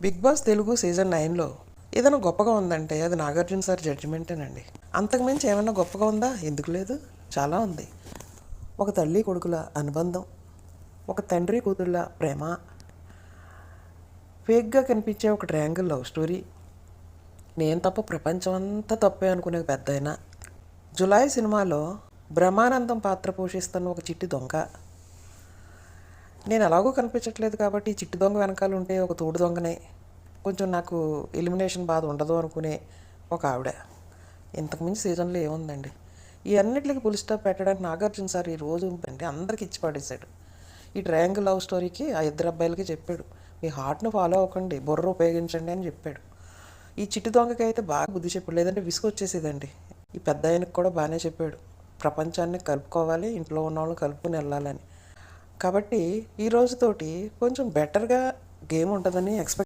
Big boss Telugu season నైన్లో ఏదైనా గొప్పగా ఉందంటే అది నాగార్జున సార్ జడ్జిమెంటేనండి. అంతకుమించి ఏమైనా గొప్పగా ఉందా? ఎందుకు లేదు. చాలా ఉంది. ఒక తల్లి కొడుకుల అనుబంధం ఒక తండ్రి కూతుళ్ళ ప్రేమ ఫేక్గా కనిపించే ఒక ట్రయాంగిల్ లవ్ స్టోరీ. నేను తప్ప ప్రపంచం అంతా తప్పే అనుకునే పెద్ద అయినా జులై సినిమాలో బ్రహ్మానందం పాత్ర పోషిస్తున్న ఒక చిట్టి దొంగ. నేను ఎలాగో కనిపించట్లేదు కాబట్టి ఈ దొంగ వెనకాల ఉంటే ఒక తోడు దొంగనే. కొంచెం నాకు ఎలిమినేషన్ బాధ ఉండదు అనుకునే ఒక ఆవిడ. ఇంతకుమించి సీజన్లో ఏముందండి? ఈ అన్నిటికి పులి స్టాప్ పెట్టడానికి నాగార్జున సార్ ఈ రోజు అంటే అందరికి ఇచ్చి పడేశాడు. ఈ ట్రయాంగిల్ లవ్ స్టోరీకి ఆ ఇద్దరు అబ్బాయిలకి చెప్పాడు. మీ హార్ట్ను ఫాలో అవ్వకండి బుర్ర ఉపయోగించండి అని చెప్పాడు. ఈ చిట్టు దొంగకి అయితే బాగా బుద్ధి చెప్పాడు. లేదంటే విసుగు వచ్చేసేదండి. ఈ పెద్ద ఆయనకు కూడా బాగానే చెప్పాడు. ప్రపంచాన్ని కలుపుకోవాలి ఇంట్లో ఉన్న వాళ్ళని కలుపుకొని వెళ్ళాలని. కాబట్టి ఈ రోజుతోటి కొంచెం బెటర్గా గేమ్ ఉంటుందని ఎక్స్పెక్ట్